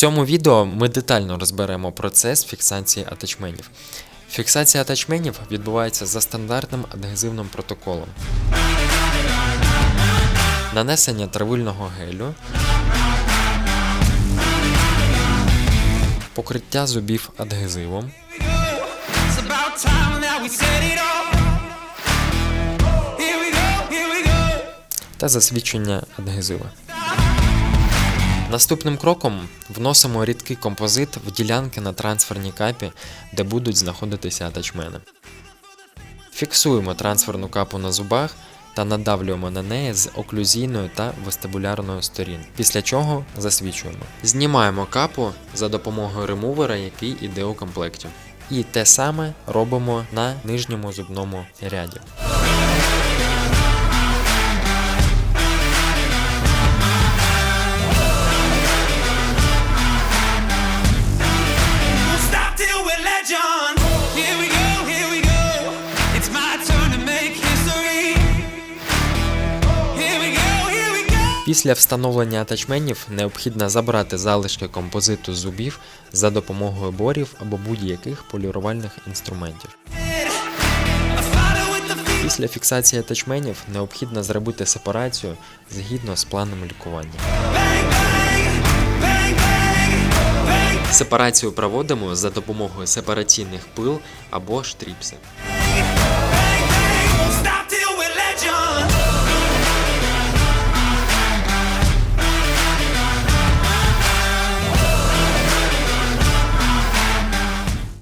цьому відео ми детально розберемо процес фіксації атачменів. Фіксація атачменів відбувається за стандартним адгезивним протоколом. Нанесення травильного гелю, покриття зубів адгезивом, та засвідчення адгезива. Наступним кроком вносимо рідкий композит в ділянки на трансферній капі, де будуть знаходитися атачмени. Фіксуємо трансферну капу на зубах та надавлюємо на неї з оклюзійної та вестибулярної сторін, після чого засвічуємо. Знімаємо капу за допомогою ремувера, який іде у комплекті. І те саме робимо на нижньому зубному ряді. Після встановлення атачменів необхідно забрати залишки композиту зубів за допомогою борів або будь-яких полірувальних інструментів. Після фіксації атачменів необхідно зробити сепарацію згідно з планом лікування. Сепарацію проводимо за допомогою сепараційних пил або штріпси.